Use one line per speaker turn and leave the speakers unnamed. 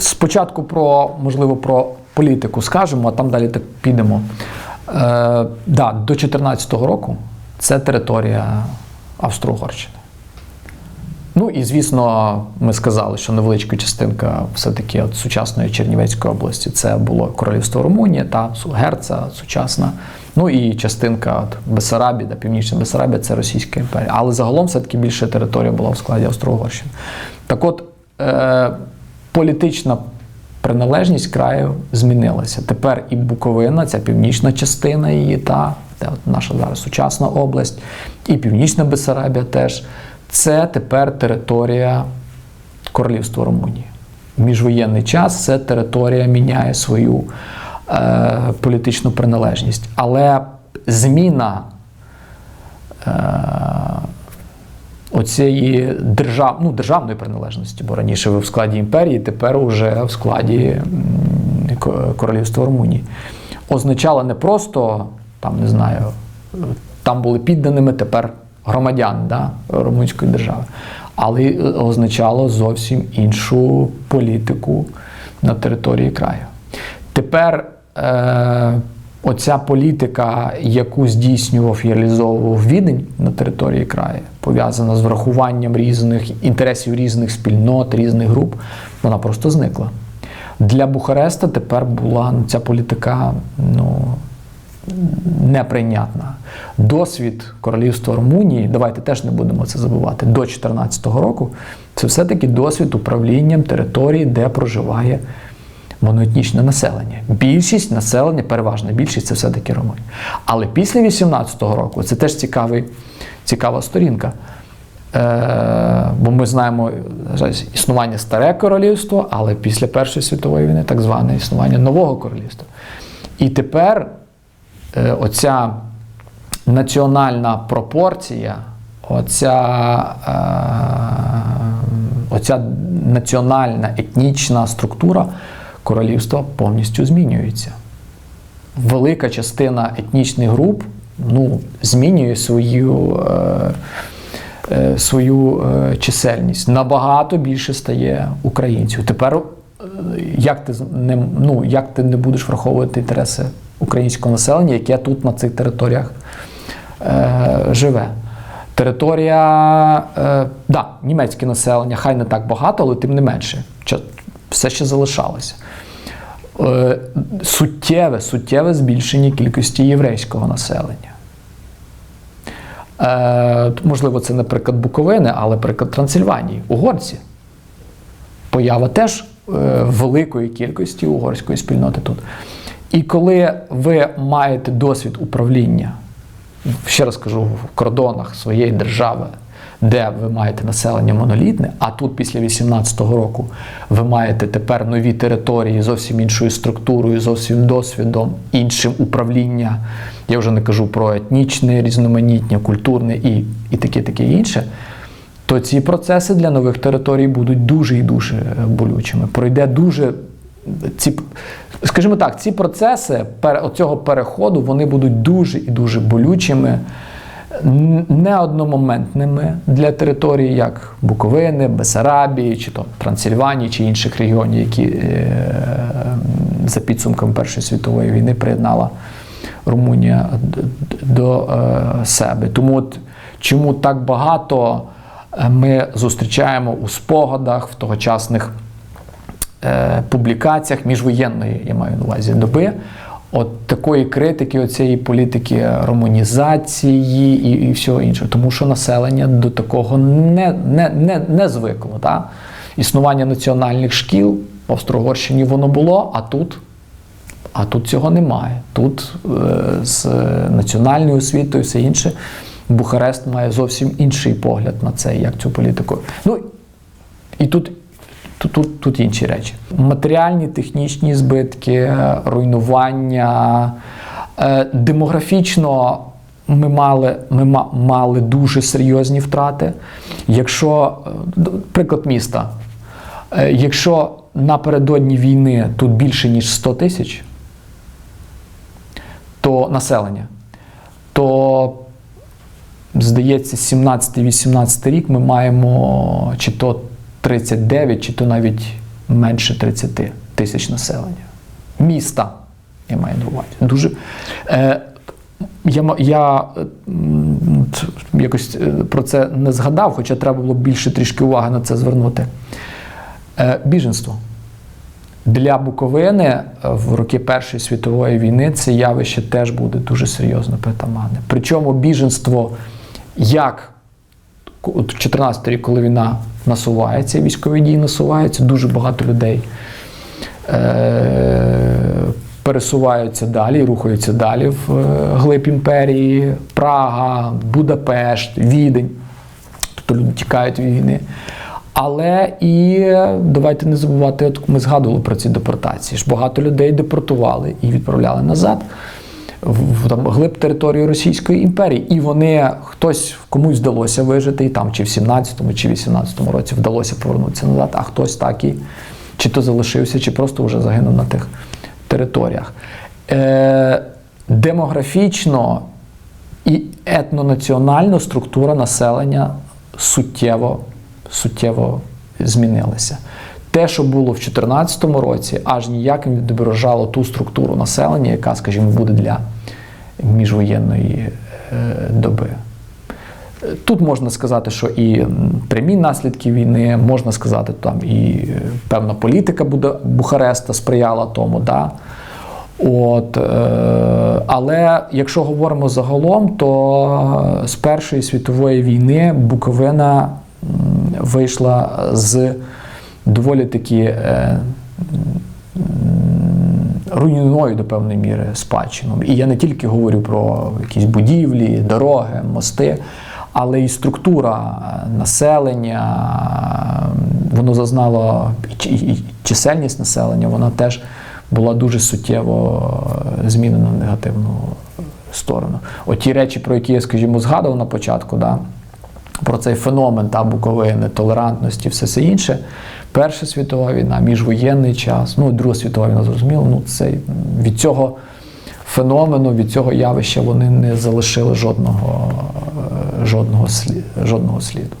спочатку про, можливо, про політику скажемо, а там далі так підемо. Е, да, до 2014 року це територія Австро-Угорщини. Ну і звісно, ми сказали, що невеличка частинка все-таки от сучасної Чернівецької області це було Королівство Румунія та Герца сучасна. Ну і частинка от Бесарабія, Північна Бесарабія це Російська імперія. Але загалом все-таки більше територія була в складі Австро-Угорщини. Так от е, політична приналежність краю змінилася. Тепер і Буковина, ця північна частина її, та, де от наша зараз сучасна область, і Північна Бесарабія теж. Це тепер територія Королівства Румунії. Міжвоєнний час ця територія міняє свою е, політичну приналежність. Але зміна е, оцієї держав, ну, державної приналежності, бо раніше ви в складі імперії, тепер уже в складі Королівства Румунії, означала не просто, там, не знаю, там були підданими тепер громадян да, Румунської держави, але означало зовсім іншу політику на території краю. Тепер е, оця політика, яку здійснював і реалізовував Відень на території краю, пов'язана з врахуванням різних інтересів різних спільнот, різних груп, вона просто зникла. Для Бухареста тепер була ну, ця політика ну, неприйнятна. Досвід королівства Румунії, давайте теж не будемо це забувати, до 2014 року це все-таки досвід управлінням території, де проживає моноетнічне населення. Більшість населення, переважна більшість це все-таки румуні. Але після 18-го року це теж цікавий, цікава сторінка. Е, Бо ми знаємо існування старе королівство, але після Першої світової війни так зване існування нового королівства. І тепер е, оця національна пропорція, оця, е, оця національна етнічна структура королівства повністю змінюється. Велика частина етнічних груп ну, змінює свою е, е, свою е, чисельність. Набагато більше стає українців. Тепер як ти не, ну, як ти не будеш враховувати інтереси українського населення, яке тут на цих територіях е, живе? Територія, е, да, німецьке населення, хай не так багато, але тим не менше, все ще залишалося. Е, суттєве, суттєве збільшення кількості єврейського населення. Е, можливо, це, наприклад, Буковини, але приклад Трансильванії, угорці. Поява теж е, великої кількості угорської спільноти тут. І коли ви маєте досвід управління, ще раз кажу, в кордонах своєї держави, де ви маєте населення монолітне, а тут після 18-го року ви маєте тепер нові території зовсім іншою структурою, зовсім досвідом, іншим управління. Я вже не кажу про етнічне, різноманіття, культурне і і таке таке інше. То ці процеси для нових територій будуть дуже і дуже болючими. Пройде дуже ці, скажімо так, ці процеси цього переходу вони будуть дуже і дуже болючими не одномоментними для території, як Буковини, Бесарабії, чи то Трансильванії, чи інших регіонів, які е, за підсумками Першої світової війни приєднала Румунія до е, себе. Тому от чому так багато е, ми зустрічаємо у спогадах в тогочасних публікаціях міжвоєнної, я маю на увазі доби от такої критики, оцієї політики романізації і і всього іншого, тому що населення до такого не не, не, не звикло. Так? Існування національних шкіл в Австро-Угорщині воно було, а тут. А тут цього немає. Тут е, з національною освітою, все інше, Бухарест має зовсім інший погляд на це, як цю політику. Ну і тут Тут, тут, тут інші речі. Матеріальні, технічні збитки, руйнування. Е, демографічно ми мали ми мали дуже серйозні втрати. Якщо, е, приклад міста, е, якщо напередодні війни тут більше, ніж 100 тисяч, то населення, то, здається, 17-18 рік ми маємо чи то 39, чи то навіть менше 30 тисяч населення. Міста, я маю на увазі. Дуже, е, я, я якось е, про це не згадав, хоча треба було більше трішки уваги на це звернути. Е, біженство. Для Буковини е, в роки Першої світової війни це явище теж буде дуже серйозно притаманне. Причому біженство як 14 рік, коли війна насувається, військові дії насуваються, дуже багато людей е- пересуваються далі, рухаються далі в е, глиб імперії, Прага, Будапешт, Відень. Тобто люди тікають від війни. Але і е, давайте не забувати, от ми згадували про ці депортації. Ж багато людей депортували і відправляли назад в, там, глиб території Російської імперії. І вони хтось комусь вдалося вижити, і там чи в 17-му, чи 18-му році вдалося повернутися назад, а хтось так і чи то залишився, чи просто вже загинув на тих територіях. Е, демографічно і етнонаціональна структура населення суттєво, суттєво змінилася. Те, що було в 2014 році, аж ніяк не відображало ту структуру населення, яка, скажімо, буде для міжвоєнної е, доби. Тут можна сказати, що і прямі наслідки війни, можна сказати, там і е, певна політика Буда- Бухареста сприяла тому. Да? От, е, але якщо говоримо загалом, то з Першої світової війни Буковина вийшла з доволі таки е, м, до певної міри спадщиною. І я не тільки говорю про якісь будівлі, дороги, мости, але і структура е, населення, е, воно зазнало і чисельність населення, вона теж була дуже суттєво змінена в негативну сторону. От ті речі, про які я, скажімо, згадував на початку, да, про цей феномен та Буковини, толерантності, все це інше. Перша світова війна, міжвоєнний час, ну Друга світова війна, зрозуміло, ну це від цього феномену, від цього явища вони не залишили жодного, е, жодного, слід, жодного сліду.